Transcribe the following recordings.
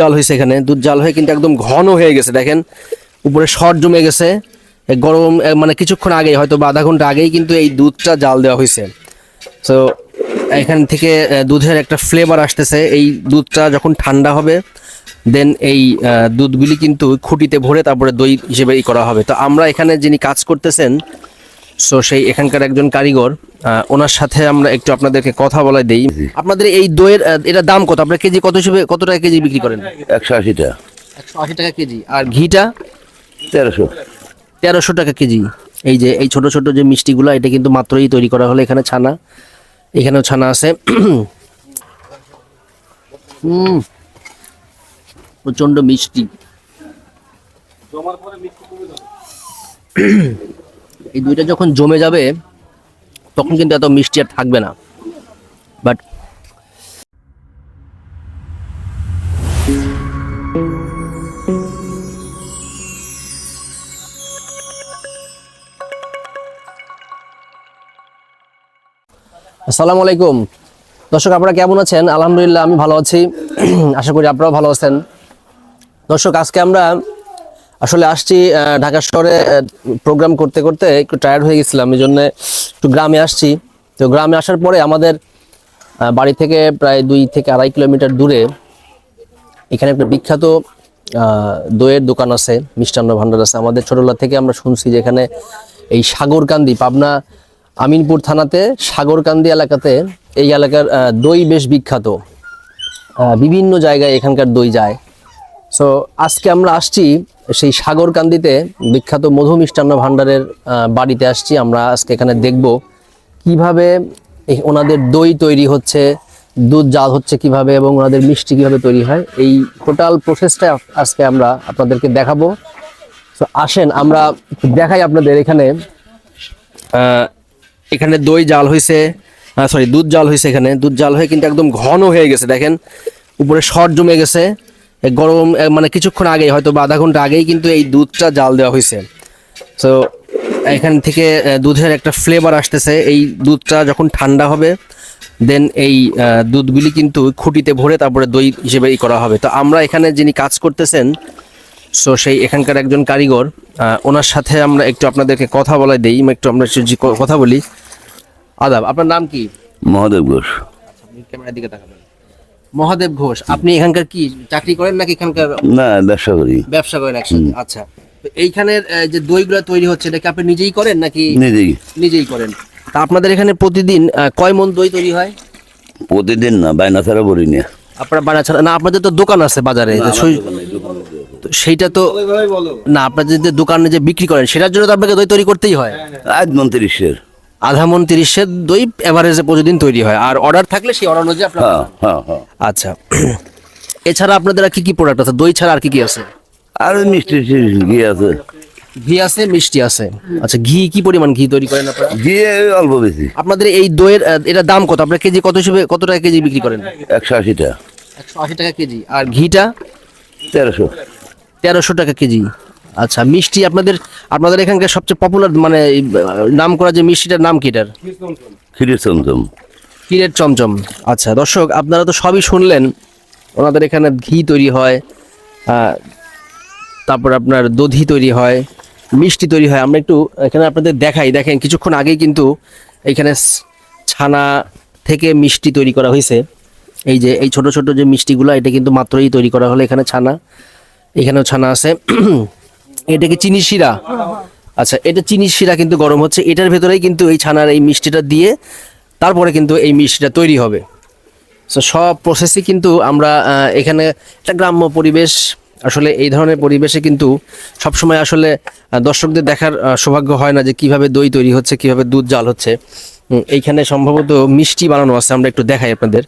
জাল হয়েছে এখানে। দুধ জাল হয়ে কিন্তু একদম ঘন হয়ে গেছে, দেখেন। উপরে শর্ট জমে গেছে। গরম মানে কিছুক্ষণ আগেই, হয়তো বা আধা ঘণ্টা আগেই কিন্তু এই দুধটা জাল দেওয়া হয়েছে। তো এখান থেকে দুধের একটা ফ্লেভার আসতেছে। এই দুধটা যখন ঠান্ডা হবে দেন এই দুধগুলি কিন্তু খুঁটিতে ভরে তারপরে দই হিসেবে করা হবে। তো আমরা এখানে যিনি কাজ করতেছেন সো সেই এখানকার একজন কারিগর ওনার সাথে আমরা একটু আপনাদেরকে কথা বলা দেই। আপনাদের এই দইয়ের এটার দাম কত? আপনার কেজি কত হিসেবে কত টাকা কেজি বিক্রি করেন? একশো আশিটা একশো আশি টাকা কেজি। আর ঘিটা? তেরোশো। তেরোশো টাকা কেজি। এই যে এই ছোট ছোট যে মিষ্টিগুলো এটা কিন্তু মাত্রই তৈরি করা হলো এখানে ছানা। এখানেও ছানা আছে। হুম প্রচণ্ড মিষ্টি। এই দুইটা যখন জমে যাবে, তখন কিন্তু এত মিষ্টি আর থাকবে না। বাট আসসালামু আলাইকুম দর্শক, আপনারা কেমন আছেন? আলহামদুলিল্লাহ, আমি ভালো আছি। আশা করি আপনারাও ভালো আছেন। দর্শক, আজকে আমরা আসলে আসছি ঢাকা শহরে প্রোগ্রাম করতে করতে একটু টায়ার্ড হয়ে গেছিলাম এই জন্য একটু গ্রামে আসছি। তো গ্রামে আসার পরে আমাদের বাড়ি থেকে প্রায় দুই থেকে আড়াই কিলোমিটার দূরে এখানে একটা বিখ্যাত দইয়ের দোকান আছে, মিষ্টান্ন ভান্ডার আছে। আমাদের ছোটবেলা থেকে আমরা শুনছি যে এখানে এই সাগরকান্দি, পাবনা, আমিনপুর থানাতে সাগরকান্দি এলাকাতে এই এলাকার দই বেশ বিখ্যাত। বিভিন্ন জায়গায় এখানকার দই যায়। সো আজকে আমরা আসছি সেই সাগরকান্দিতে বিখ্যাত মধু মিষ্টান্ন ভান্ডারের আহ, বাড়িতে আসছি। আমরা আজকে এখানে দেখব কীভাবে ওনাদের দই তৈরি হচ্ছে দুধ জাল হচ্ছে কীভাবে এবং ওনাদের মিষ্টি কীভাবে তৈরি হয়। এই টোটাল প্রসেসটা আজকে আমরা আপনাদেরকে দেখাবো। তো আসেন আমরা দেখাই আপনাদের এখানে এখানে দই জাল হয়েছে সরি দুধ জাল হয়েছে এখানে। দুধ জাল হয়ে কিন্তু একদম ঘন হয়ে গেছে দেখেন। উপরে শর্ট জমে গেছে। গরম মানে কিছুক্ষণ আগেই হয়তো বা আধা ঘণ্টা আগেই কিন্তু এই দুধটা জাল দেওয়া হয়েছে। তো এখান থেকে দুধের একটা ফ্লেভার আসতেছে। এই দুধটা যখন ঠান্ডা হবে দেন এই দুধগুলি কিন্তু খুঁটিতে ভরে তারপরে দই হিসেবে ই করা হবে। তো আমরা এখানে যিনি কাজ করতেছেন সো সেই এখানকার একজন কারিগর ওনার সাথে আমরা একটু আপনাদেরকে কথা বলা দিই। একটু আমরা কথা বলি। আদাব আপনার নাম কি? মহাদেব ঘোষ। ক্যামেরার দিকে তাকাবেন। মহাদেব ঘোষ আপনি এখানকার কি চাকরি করেন নাকি এখানকার না ব্যবসা করি। ব্যবসা করেন একসাথে? আচ্ছা। তো এইখানের আহ, যে দইগুলো তৈরি হচ্ছে এটা কি আপনি নিজেই করেন নাকি নিজেই। নিজেই করেন? তা আপনাদের এখানে প্রতিদিন আহ, কয় মন দই তৈরি হয়? প্রতিদিন না বাইনা ছাড়া বলি না। আপনারা বানা ছাড়া না আপনাদের তো দোকান আছে বাজারে যে সই- তো সেইটা তো না আপনাদের যে দোকানে যে বিক্রি করেন সেটার জন্য তো আপনাকে দই তৈরি করতেই হয়। আজ মন্ত্রিশের আধা মন তিরিশের দই এভারেজে প্রতিদিন তৈরি হয়। আর অর্ডার থাকলে সেই অর্ডার অনুযায়ী আপনার হ্যাঁ হ্যাঁ হ্যাঁ। আচ্ছা। এছাড়া আপনাদের আর কি কি প্রোডাক্ট আছে? দই ছাড়া আর কি কি আছে? আর মিষ্টি ঘি আছে। ঘি আছে মিষ্টি আছে। আচ্ছা ঘি কি পরিমাণ ঘি তৈরি করেন আপনারা? ঘি অল্প বেশি। আপনাদের এই দইয়ের এটার দাম কত? আপনারা কেজি কত হিসেবে কত টাকা কেজি বিক্রি করেন? একশো আশিটা একশো আশি টাকা কেজি। আর ঘিটা? তেরোশো। তেরোশো টাকা কেজি। আচ্ছা মিষ্টি আপনাদের আপনাদের এখানকার সবচেয়ে পপুলার মানে নাম করা যে মিষ্টিটার নাম কি এটার? ক্ষীরের চমচম। ক্ষীরের চমচম। আচ্ছা দর্শক আপনারা তো সবই শুনলেন ওনাদের এখানে ঘি তৈরি হয় তারপর আপনার দধি তৈরি হয় মিষ্টি তৈরি হয়। আমরা একটু এখানে আপনাদের দেখাই। দেখেন কিছুক্ষণ আগেই কিন্তু এখানে ছানা থেকে মিষ্টি তৈরি করা হয়েছে। এই যে এই ছোট ছোট যে মিষ্টিগুলো এটা কিন্তু মাত্রই তৈরি করা হলো এখানে ছানা। এখানেও ছানা আছে। এটা কি চিনি শিরা? আচ্ছা এটা চিনি শিরা কিন্তু গরম হচ্ছে। এটার ভেতরেই কিন্তু এই ছানার এই মিষ্টিটা দিয়ে তারপরে কিন্তু এই মিষ্টিটা তৈরি হবে। সো সব প্রসেসই কিন্তু আমরা এখানে একটা গ্রাম্য পরিবেশ। আসলে এই ধরনের পরিবেশে কিন্তু সবসময় আসলে দর্শকদের দেখার সৌভাগ্য হয় না যে কীভাবে দই তৈরি হচ্ছে, কীভাবে দুধ জাল হচ্ছে। এইখানে সম্ভবত মিষ্টি বানানো আছে, আমরা একটু দেখাই আপনাদের।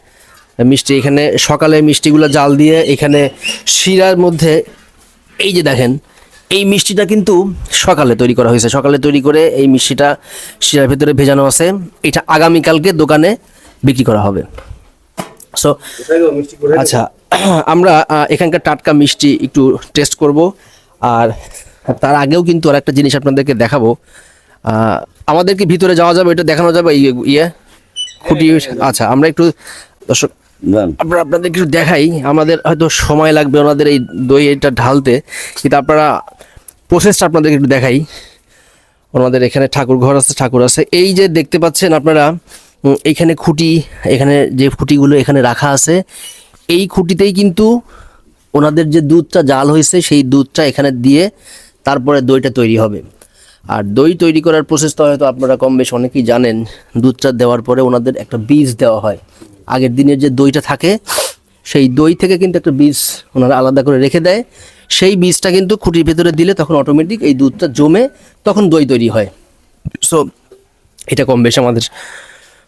মিষ্টি এখানে সকালে মিষ্টিগুলো জাল দিয়ে এখানে শিরার মধ্যে, এই যে দেখেন এই মিষ্টিটা কিন্তু সকালে তৈরি করা হয়েছে। সকালে তৈরি করে এই মিষ্টিটা শিরার ভেতরে ভেজানো আছে। এটা আগামীকালকে দোকানে বিক্রি করা হবে। সো আচ্ছা আমরা এখানকার টাটকা মিষ্টি একটু টেস্ট করব। আর তার আগেও কিন্তু আর একটা জিনিস আপনাদেরকে দেখাবো। আমাদেরকে ভিতরে যাওয়া যাবে এটা দেখানো যাবে ইয়ে খুঁটি আচ্ছা আমরা একটু দর্শক আপনারা আপনাদের কিছু দেখাই। আমাদের হয়তো সময় লাগবে ওনাদের এই দই এটা ঢালতে। কিন্তু আপনারা প্রসেসটা আপনাদেরকে একটু দেখাই। ওনাদের এখানে ঠাকুর ঘর আছে ঠাকুর আছে। এই যে দেখতে পাচ্ছেন আপনারা উম, এইখানে খুঁটি এখানে যে খুঁটিগুলো এখানে রাখা আছে এই খুঁটিতেই কিন্তু ওনাদের যে দুধটা জাল হয়েছে সেই দুধটা এখানে দিয়ে তারপরে দইটা তৈরি হবে। আর দই তৈরি করার প্রসেসটা হয়তো আপনারা কম বেশ অনেকেই জানেন দুধটা দেওয়ার পরে ওনাদের একটা বীজ দেওয়া হয়। আগের দিনের যে দইটা থাকে সেই দই থেকে কিন্তু একটা বীজ ওনারা আলাদা করে রেখে দেয়। সেই বীজটা কিন্তু খুঁটির ভেতরে দিলে তখন অটোমেটিক এই দুধটা জমে তখন দই তৈরি হয়। সো এটা কম বেশ আমাদের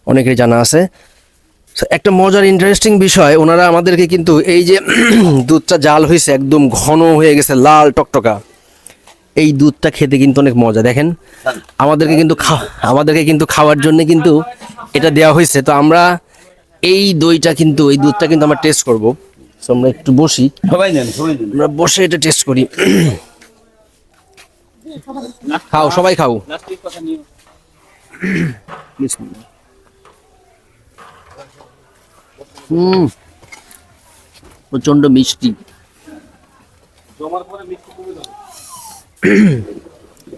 অনেকেরই জানা আছে। একটা মজার ইন্টারেস্টিং বিষয়, ওনারা আমাদেরকে কিন্তু এই যে দুধটা জাল হয়েছে, একদম ঘন হয়ে গেছে, লাল টকটকা। এই দুধটা খেতে কিন্তু অনেক মজা, দেখেন। আমাদেরকে কিন্তু আমাদেরকে কিন্তু খাওয়ার জন্য কিন্তু এটা দেওয়া হয়েছে। তো আমরা এই দইটা কিন্তু, এই দুধটা কিন্তু আমরা টেস্ট করব। আমরা একটু বসি। সবাই নেন সবাই নেন আমরা বসে এটা টেস্ট করি। খাও সবাই খাও। হুম প্রচণ্ড মিষ্টি।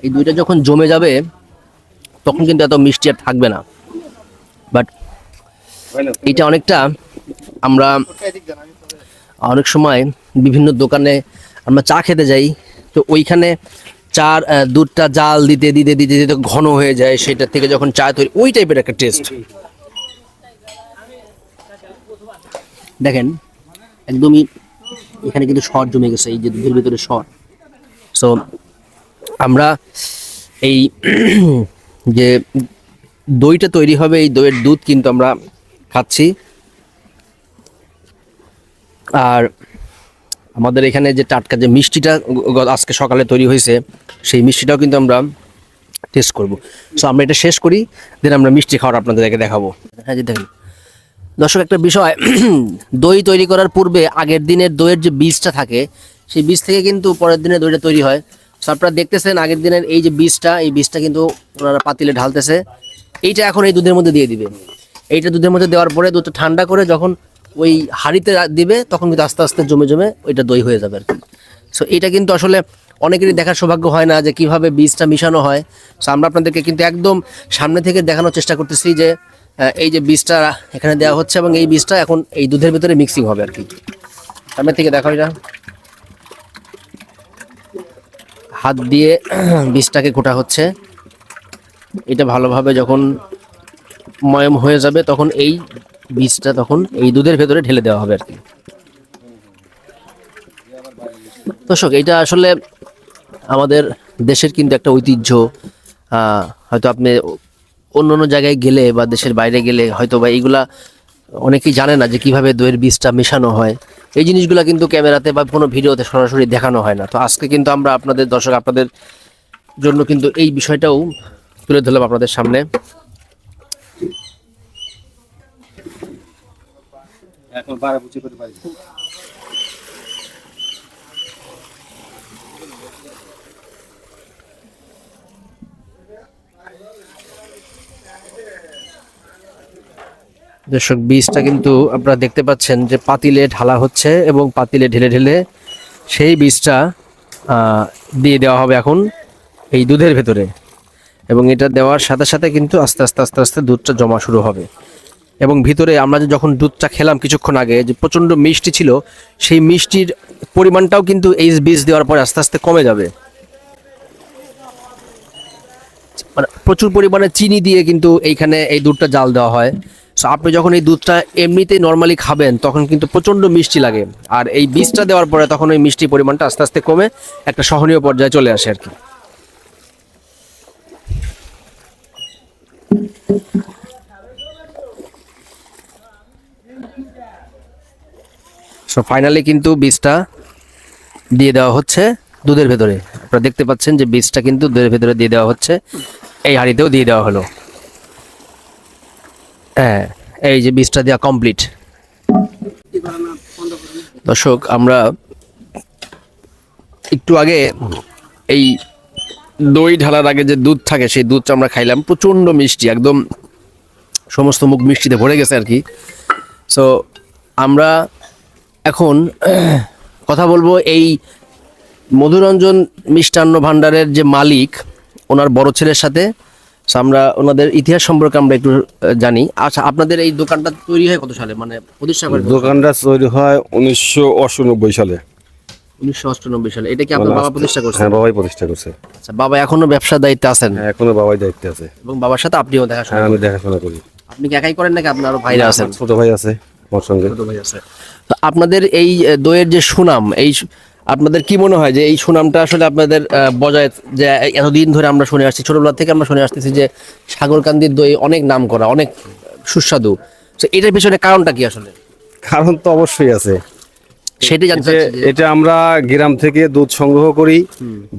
এই দুইটা যখন জমে যাবে তখন কিন্তু এত মিষ্টি আর থাকবে না। বাট এটা অনেকটা আমরা অনেক সময় বিভিন্ন দোকানে আমরা চা খেতে যাই, তো ওইখানে চার দুধটা জাল দিতে দিতে দিতে দিতে ঘন হয়ে যায়, সেটা থেকে যখন চা তৈরি, ওই টাইপের একটা টেস্ট দেখেন, একদমই এখানে কিন্তু শর্ট জমে গেছে, এই যে দুধের ভিতরে শর। সো আমরা এই যে দইটা তৈরি হবে, এই দইয়ের দুধ কিন্তু আমরা খাচ্ছি। আর আমাদের এখানে যে টাটকা যে মিষ্টিটা আজকে সকালে তৈরি হয়েছে, সেই মিষ্টিটাও কিন্তু আমরা টেস্ট করব। সো আমরা এটা শেষ করি দেন আমরা মিষ্টি খাওয়ার আপনাদেরকে দেখাবো। হ্যাঁ জি, দেখেন। দর্শক, একটা বিষয়, দই তৈরি করার পূর্বে আগের দিনের দইয়ের যে বীজটা থাকে, সেই বীজ থেকে কিন্তু পরের দিনে দইটা তৈরি হয়। সো আপনারা দেখতেছেন আগের দিনের এই যে বীজটা, এই বীজটা কিন্তু ওনারা পাতিলে ঢালতেছে। এইটা এখন এই দুধের মধ্যে দিয়ে দিবে। এইটা দুধের মধ্যে দেওয়ার পরে দুধটা ঠান্ডা করে যখন ওই হাঁড়িতে দিবে, তখন কিন্তু আস্তে আস্তে জমে জমে ওইটা দই হয়ে যাবে আর কি। সো এটা কিন্তু আসলে অনেকেরই দেখার সৌভাগ্য হয় না যে কীভাবে বীজটা মিশানো হয়। সো আমরা আপনাদেরকে কিন্তু একদম সামনে থেকে দেখানোর চেষ্টা করতেছি যে এই যে বীজটা এখানে দেওয়া হচ্ছে এবং এই বীজটা এখন এই দুধের ভিতরে মিক্সিং হবে আর কি। সামনে থেকে দেখো এটা। হাত দিয়ে বীজটাকে ঘোটা হচ্ছে। এটা ভালোভাবে যখন ময়ম হয়ে যাবে, তখন এই বীজটা তখন এই দুধের ভেতরে ঢেলে দেওয়া হবে আর কি। দর্শক এটা আসলে আমাদের দেশের কিন্তু একটা ঐতিহ্য। হয়তো আপনি অন্য অন্য জায়গায় গেলে বা দেশের বাইরে গেলে হয়তো বা এইগুলা অনেকেই জানে না যে কীভাবে দইয়ের বীজটা মেশানো হয়। এই জিনিসগুলো কিন্তু ক্যামেরাতে বা কোনো ভিডিওতে সরাসরি দেখানো হয় না। তো আজকে কিন্তু আমরা আপনাদের, দর্শক, আপনাদের জন্য কিন্তু এই বিষয়টাও তুলে ধরলাম আপনাদের সামনে। এখন বারা বুঝে করতে পারি। দর্শক, বীজটা কিন্তু আপনারা দেখতে পাচ্ছেন যে পাতিলে ঢালা হচ্ছে এবং পাতিলে ঢেলে ঢেলে সেই বীজটা দিয়ে দেওয়া হবে এখন এই দুধের ভেতরে। এবং এটা দেওয়ার সাথে সাথে কিন্তু আস্তে আস্তে আস্তে আস্তে দুধটা জমা শুরু হবে। এবং ভিতরে আমরা যখন দুধটা খেলাম কিছুক্ষণ আগে, যে প্রচণ্ড মিষ্টি ছিল, সেই মিষ্টির পরিমাণটাও কিন্তু এই বীজ দেওয়ার পরে আস্তে আস্তে কমে যাবে। মানে প্রচুর পরিমাণে চিনি দিয়ে কিন্তু এইখানে এই দুধটা জাল দেওয়া হয়। সো আপনি যখন এই দুধটা এমনিতেই নর্মালি খাবেন, তখন কিন্তু প্রচণ্ড মিষ্টি লাগে। আর এই বীজটা দেওয়ার পরে তখন ওই মিষ্টি পরিমাণটা আস্তে আস্তে কমে একটা সহনীয় পর্যায়ে চলে আসে আর কি। সো ফাইনালি কিন্তু বীজটা দিয়ে দেওয়া হচ্ছে দুধের ভেতরে। আপনারা দেখতে পাচ্ছেন যে বীজটা কিন্তু দুধের ভেতরে দিয়ে দেওয়া হচ্ছে। এই হাঁড়িতেও দিয়ে দেওয়া হলো। হ্যাঁ এই যে বীজটা দেওয়া কমপ্লিট দর্শক, আমরা একটু আগে এই দই ঢালার আগে যে দুধ থাকে, সেই দুধটা আমরা খাইলাম। প্রচণ্ড মিষ্টি, একদম সমস্ত মুখ মিষ্টিতে ভরে গেছে আর কি। সো আমরা এখন কথা বলব এই মধুরঞ্জন মিষ্টান্ন ভাণ্ডারের যে মালিক ওনার বড় ছেলের সাথে আমরা ওনাদের ইতিহাস সম্পর্কে আমরা একটু জানি। আচ্ছা আপনাদের এই দোকানটা তৈরি হয় কত সালে? মানে প্রতিষ্ঠা করে দোকানটা তৈরি হয় উনিশশো অষ্টানব্বই সালে। উনিশশো অষ্টানব্বই সালে। এটা কি আপনার বাবা প্রতিষ্ঠা করছেন হ্যাঁ বাবাই প্রতিষ্ঠা করছে। আচ্ছা বাবা এখনও ব্যবসার দায়িত্বে আছেন? হ্যাঁ এখনও বাবাই দায়িত্বে আছে। এবং বাবার সাথে আপনিও দেখাশোনা হ্যাঁ আমি দেখাশোনা করি। আপনি কি একাই করেন নাকি আপনার আরও ভাইরা আছেন? ছোট ভাই আছে আমার সঙ্গে। ছোট ভাই আছে। আপনাদের এই দইয়ের যে সুনাম এই আপনাদের কি মনে হয় যে এই সুনামটা আসলে আপনাদের বজায় যে এতদিন ধরে আমরা শুনে আসছি ছোটবেলা থেকে আমরা শুনে আসতেছি যে সাগরকান্দির দই অনেক নাম করা অনেক সুস্বাদু। তো এটার পিছনে কারণটা কি আসলে? কারণ তো অবশ্যই আছে। সেটাই জানতে এটা আমরা গ্রাম থেকে দুধ সংগ্রহ করি।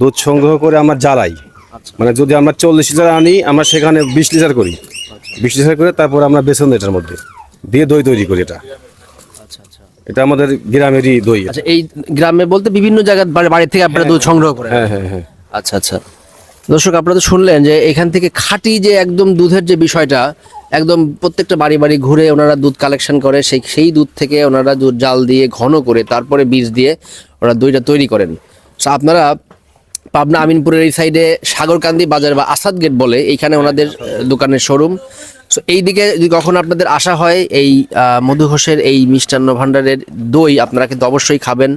দুধ সংগ্রহ করে আমরা জ্বালাই। আচ্ছা। মানে যদি আমরা চল্লিশ লিটার আনি আমরা সেখানে বিশ লিটার করি। বিশ লিটার করে তারপর আমরা বেসন এটার মধ্যে দিয়ে দই তৈরি করি এটা। আচ্ছা আচ্ছা এটা আমাদের গ্রামেরই দই। আচ্ছা এই গ্রামে বলতে বিভিন্ন জায়গায় বাড়ি- থেকে আপনারা দুধ সংগ্রহ করেন হ্যাঁ হ্যাঁ হ্যাঁ। আচ্ছা আচ্ছা। দর্শক আপনারা তো শুনলেন যে এখান থেকে খাঁটি যে একদম দুধের যে বিষয়টা একদম প্রত্যেকটা বাড়ি বাড়ি ঘুরে ওনারা দুধ কালেকশন করে সেই সেই দুধ থেকে ওনারা দুধ জাল দিয়ে ঘন করে তারপরে বীজ দিয়ে ওরা দইটা তৈরি করেন। So আপনারা পাবনা আমিনপুরের এই সাইডে সাগরকান্দি বাজার বা আসাদ গেট বলে এইখানে ওনাদের দোকানের শোরুম সো এইদিকে যদি কখনো আপনাদের আসা হয়, এই মধু ঘোষের এই মিষ্টান্ন ভাণ্ডারের দই আপনারা কিন্তু অবশ্যই খাবেন।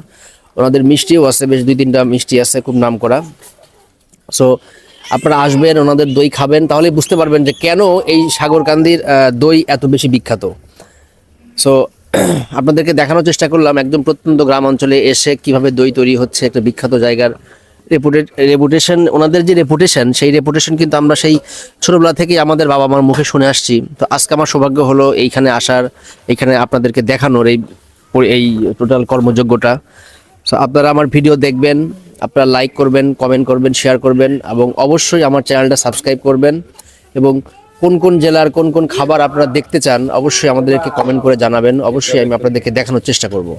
ওনাদের মিষ্টিও আছে, বেশ দুই তিনটা মিষ্টি আছে খুব নাম করা। সো আপনারা আসবেন, ওনাদের দই খাবেন তাহলে বুঝতে পারবেন যে কেন এই সাগরকান্দির দই এত বেশি বিখ্যাত। সো আপনাদেরকে দেখানোর চেষ্টা করলাম, একদম প্রত্যন্ত গ্রাম অঞ্চলে এসে কীভাবে দই তৈরি হচ্ছে, একটা বিখ্যাত জায়গার রেপুটেশন ওনাদের যে রেপুটেশন সেই রেপুটেশন কিন্তু আমরা সেই ছোটোবেলা থেকেই আমাদের বাবা মার মুখে শুনে আসছি। তো আজকে আমার সৌভাগ্য হলো এইখানে আসার, এইখানে আপনাদেরকে দেখানোর এই এই টোটাল কর্মযোগ্যটা। আপনারা আমার ভিডিও দেখবেন, আপনারা লাইক করবেন কমেন্ট করবেন শেয়ার করবেন, এবং অবশ্যই আমার চ্যানেলটা সাবস্ক্রাইব করবেন, এবং কোন কোন জেলার কোন কোন খাবার আপনারা দেখতে চান, অবশ্যই আমাদেরকে কমেন্ট করে জানাবেন। অবশ্যই আমি আপনাদেরকে দেখানোর চেষ্টা করব।